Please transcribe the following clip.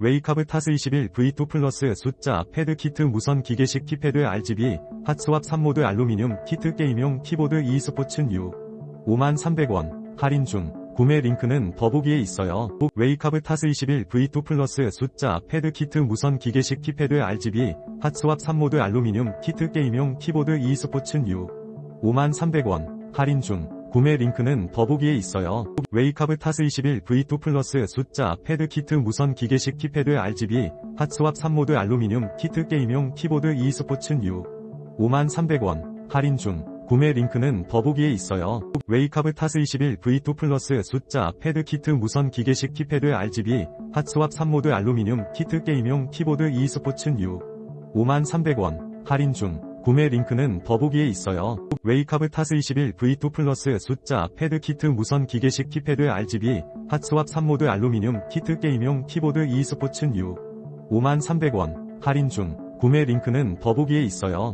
웨이카브 타스 21 V2 플러스 숫자 패드 키트 무선 기계식 키패드 RGB 핫스왑 3모드 알루미늄 키트 게임용 키보드 e스포츠 뉴. 53,300원. 할인 중. 구매 링크는 더보기에 있어요. 웨이카브 타스 21 V2 플러스 숫자 패드 키트 무선 기계식 키패드 RGB 핫스왑 3모드 알루미늄 키트 게임용 키보드 e스포츠 뉴. 53,300원. 할인 중 구매 링크는 더보기에 있어요. 웨이카브 타스 21 V2 플러스 숫자 패드 키트 무선 기계식 키패드 RGB 핫스왑 3모드 알루미늄 키트 게임용 키보드 e스포츠 뉴 53,300원 할인 중 구매 링크는 더보기에 있어요. 웨이카브 타스 21 V2 플러스 숫자 패드 키트 무선 기계식 키패드 RGB 핫스왑 3모드 알루미늄 키트 게임용 키보드 e스포츠 뉴 53,300원 할인 중 구매 링크는 더보기에 있어요. 웨이카브 타스 21 V2 플러스 숫자 패드 키트 무선 기계식 키패드 RGB 핫스왑 3모드 알루미늄 키트 게임용 키보드 e스포츠 뉴 53,300원 할인 중 구매 링크는 더보기에 있어요.